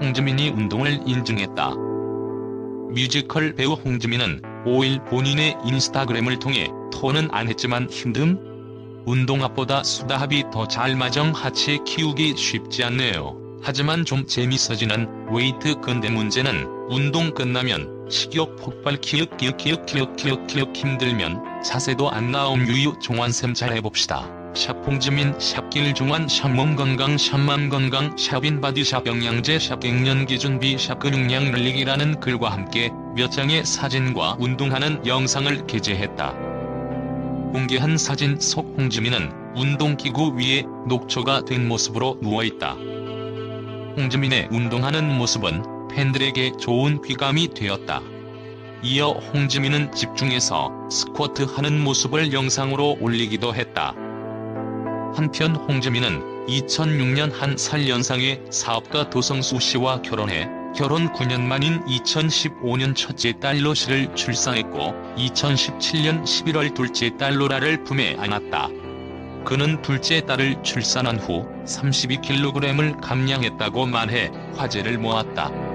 홍지민이 운동을 인증했다. 뮤지컬 배우 홍지민은 5일 본인의 인스타그램을 통해 토는 안 했지만 힘듦? 운동합보다 수다합이 더 잘 맞정 하체 키우기 쉽지 않네요. 하지만 좀 재밌어지는 웨이트 근데 문제는 운동 끝나면 식욕 폭발 키읔 키읔 키읔 키읔 키읔 키읔 힘들면 자세도 안 나옴 유유 종환쌤 잘 해봅시다. 샵 홍지민 샵 길종환 샵 몸건강 샵 맘 건강 샵 인바디 샵 영양제 샵 갱년기 준비 샵 근육량 늘리기라는 글과 함께 몇 장의 사진과 운동하는 영상을 게재했다. 공개한 사진 속 홍지민은 운동기구 위에 녹초가 된 모습으로 누워있다. 홍지민의 운동하는 모습은 팬들에게 좋은 귀감이 되었다. 이어 홍지민은 집중해서 스쿼트 하는 모습을 영상으로 올리기도 했다. 한편 홍지민은 2006년 한 살 연상의 사업가 도성수 씨와 결혼해 결혼 9년 만인 2015년 첫째 딸 로시를 출산했고 2017년 11월 둘째 딸 로라를 품에 안았다. 그는 둘째 딸을 출산한 후 32kg을 감량했다고 말해 화제를 모았다.